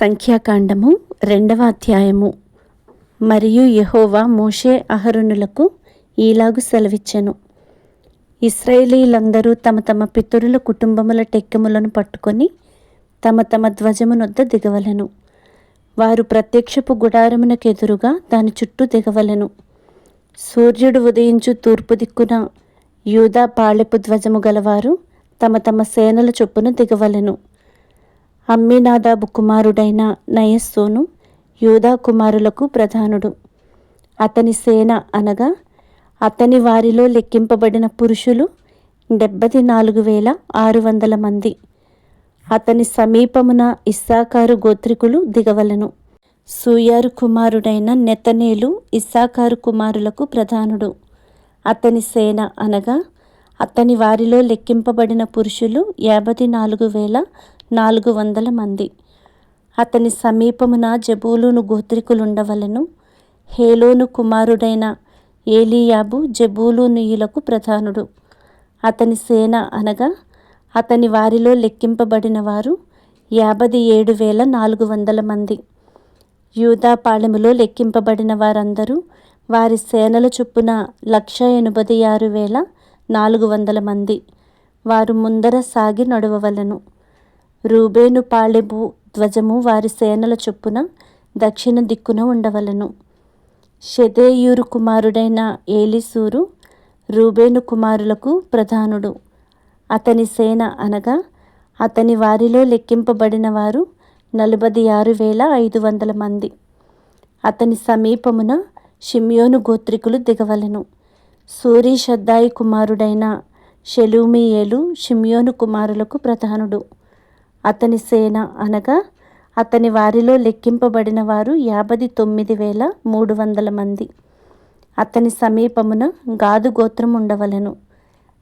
సంఖ్యాకాండము రెండవ అధ్యాయము. మరియు యహోవా మోషే అహరునులకు ఈలాగు సెలవిచ్చెను. ఇస్రాయేలీలందరూ తమ తమ పితరుల కుటుంబముల టెక్కెములను పట్టుకొని తమ తమ ధ్వజమునొద్ద దిగవలెను. వారు ప్రత్యక్షపు గుడారమునకెదురుగా దాని చుట్టూ దిగవలెను. సూర్యుడు ఉదయించు తూర్పు దిక్కున యూదా పాళెపు ధ్వజము గలవారు తమ తమ సేనల చొప్పున దిగవలెను. అమ్మినాదాబు కుమారుడైన నయస్సోను యూదా కుమారులకు ప్రధానుడు. అతని సేన అనగా అతని వారిలో లెక్కింపబడిన పురుషులు డెబ్బది నాలుగు వేల ఆరు వందల మంది. అతని సమీపమున ఇస్సాకారు గోత్రికులు దిగవలెను. సూయారు కుమారుడైన నెతనేలు ఇస్సాకారు కుమారులకు ప్రధానుడు. అతని సేన అనగా అతని వారిలో లెక్కింపబడిన పురుషులు యాభై నాలుగు వేల నాలుగు వందల మంది. అతని సమీపమున జబూలూను గోత్రికులుండవలెను. హేలోను కుమారుడైన ఏలియాబు జబూలూనీయులకు ప్రధానుడు. అతని సేన అనగా అతని వారిలో లెక్కింపబడిన వారు యాభై ఏడు వేల నాలుగు వందల మంది. యూదాపాళెములో లెక్కింపబడిన వారందరూ వారి సేనల చొప్పున లక్ష ఎనభై ఆరు వేల నాలుగు వందల మంది. వారు ముందర సాగి నడవవలెను. రూబేను పాళెము ధ్వజము వారి సేనల చొప్పున దక్షిణ దిక్కున ఉండవలెను. షెదేయూరు కుమారుడైన ఏలిసూరు రూబేను కుమారులకు ప్రధానుడు. అతని సేన అనగా అతని వారిలో లెక్కింపబడిన వారు నలభై ఆరు వేల ఐదు వందల మంది. అతని సమీపమున షిమ్యోను గోత్రికులు దిగవలెను. సూరి షద్దాయి కుమారుడైన షెలూమియేలు షిమ్యోను కుమారులకు ప్రధానుడు. అతని సేన అనగా అతని వారిలో లెక్కింపబడిన వారు యాభై తొమ్మిది వేల మూడు వందల మంది. అతని సమీపమున గాదు గోత్రం ఉండవలెను.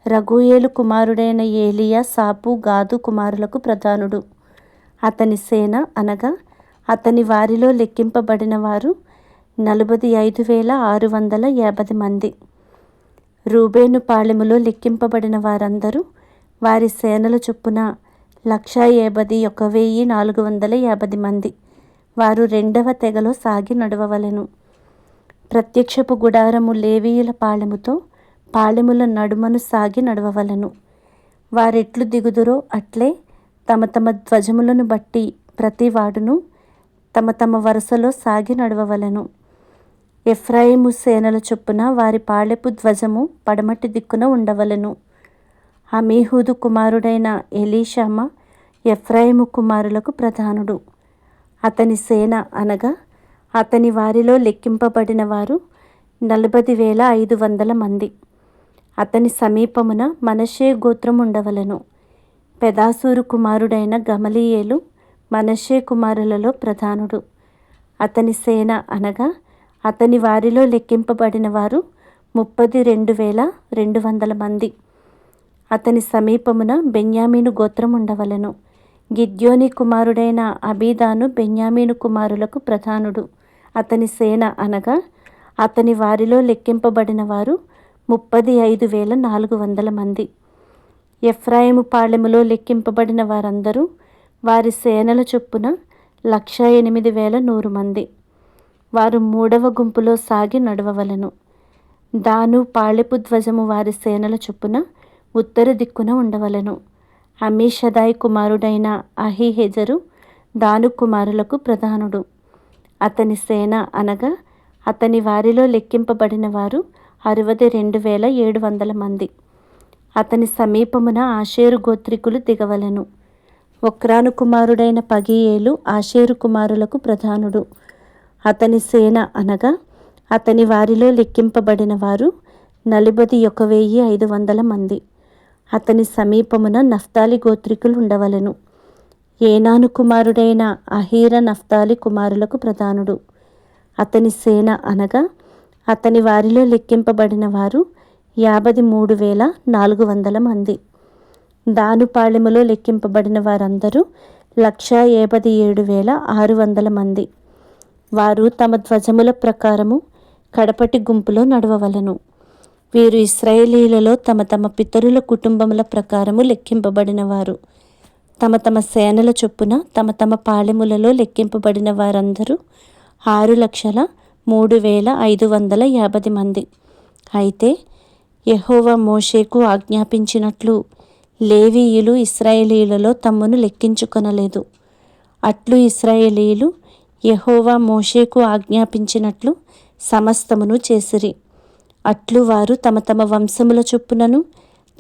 రఘుయేలు కుమారుడైన ఏలియా సాపు గాదు కుమారులకు ప్రధానుడు. అతని సేన అనగా అతని వారిలో లెక్కింపబడిన వారు నలభై ఐదు వేల ఆరు వందల యాభై మంది. రూబేను పాళెములో లెక్కింపబడిన వారందరూ వారి సేనల చొప్పున లక్ష యాభై ఒక వెయ్యి నాలుగు వందల యాభై మంది. వారు రెండవ తెగలో సాగి నడవవలెను. ప్రత్యక్షపు గుడారము లేవీయుల పాళెముతో పాళెముల నడుమను సాగి నడవవలను. వారెట్లు దిగుదురో అట్లే తమ తమ ధ్వజములను బట్టి ప్రతి వాడును తమ తమ వరుసలో సాగి నడవవలను. ఎఫ్రాయిము సేనల చొప్పున వారి పాళెపు ధ్వజము పడమటి దిక్కున ఉండవలెను. అమీహూదు కుమారుడైన ఎలీషామ ఎఫ్రాయిము కుమారులకు ప్రధానుడు. అతని సేన అనగా అతని వారిలో లెక్కింపబడిన వారు నలభై వేల ఐదు వందల మంది. అతని సమీపమున మనషే గోత్రం ఉండవలెను. పెదాసూరు కుమారుడైన గమలియేలు మనషే కుమారులలో ప్రధానుడు. అతని సేన అనగా అతని వారిలో లెక్కింపబడిన వారు ముప్పది రెండు వేల రెండు వందల మంది. అతని సమీపమున బెన్యామీను గోత్రం ఉండవలెను. గిద్యోని కుమారుడైన అబీదాను బెన్యామీను కుమారులకు ప్రధానుడు. అతని సేన అనగా అతని వారిలో లెక్కింపబడిన వారు ముప్పది ఐదు వేల నాలుగు వందల మంది. ఎఫ్రాయిము పాళెములో లెక్కింపబడిన వారందరూ వారి సేనల చొప్పున లక్ష ఎనిమిది వేల నూరు మంది. వారు మూడవ గుంపులో సాగి నడవవలెను. దాను పాళెపు ధ్వజము వారి సేనల చొప్పున ఉత్తర దిక్కున ఉండవలెను. అమీషదాయ్ కుమారుడైన అహిహెజరు దాను కుమారులకు ప్రధానుడు. అతని సేన అనగా అతని వారిలో లెక్కింపబడిన వారు అరవై రెండు వేల ఏడు వందల మంది. అతని సమీపమున ఆషేరు గోత్రికులు దిగవలెను. ఒక్రాను కుమారుడైన పగియేలు ఆషేరు కుమారులకు ప్రధానుడు. అతని సేన అనగా అతని వారిలో లెక్కింపబడిన వారు నలభై ఒక వెయ్యి ఐదు వందల మంది. అతని సమీపమున నఫ్తాలి గోత్రికులు ఉండవలెను ఏనాను కుమారుడైన అహీర నఫ్తాలి కుమారులకు ప్రధానుడు. అతని సేన అనగా అతని వారిలో లెక్కింపబడిన వారు యాభై మూడు వేల నాలుగు వందల మంది. దానుపాళెములో లెక్కింపబడిన వారందరూ లక్ష యాభై ఏడు వేల ఆరు వందల మంది. వారు తమ ధ్వజముల ప్రకారము కడపటి గుంపులో నడవవలెను. వీరు ఇస్రాయేలీలలో తమ తమ పితరుల కుటుంబముల ప్రకారము లెక్కింపబడినవారు. తమ తమ సేనల చొప్పున తమ తమ పాలెములలో లెక్కింపబడిన వారందరూ ఆరు లక్షల మూడు వేల ఐదు వందల యాభై మంది. అయితే యహోవా మోషేకు ఆజ్ఞాపించినట్లు లేవీయులు ఇస్రాయేలీలలో తమ్మును లెక్కించుకొనలేదు. అట్లు ఇస్రాయేలీలు యహోవా మోషేకు ఆజ్ఞాపించినట్లు సమస్తమును చేసిరి. అట్లు వారు తమ తమ వంశముల చొప్పునను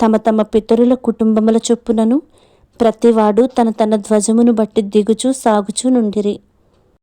తమ తమ పితరుల కుటుంబముల చొప్పునను ప్రతివాడు తన తన ధ్వజమును బట్టి దిగుచు సాగుచూ నుండిరి.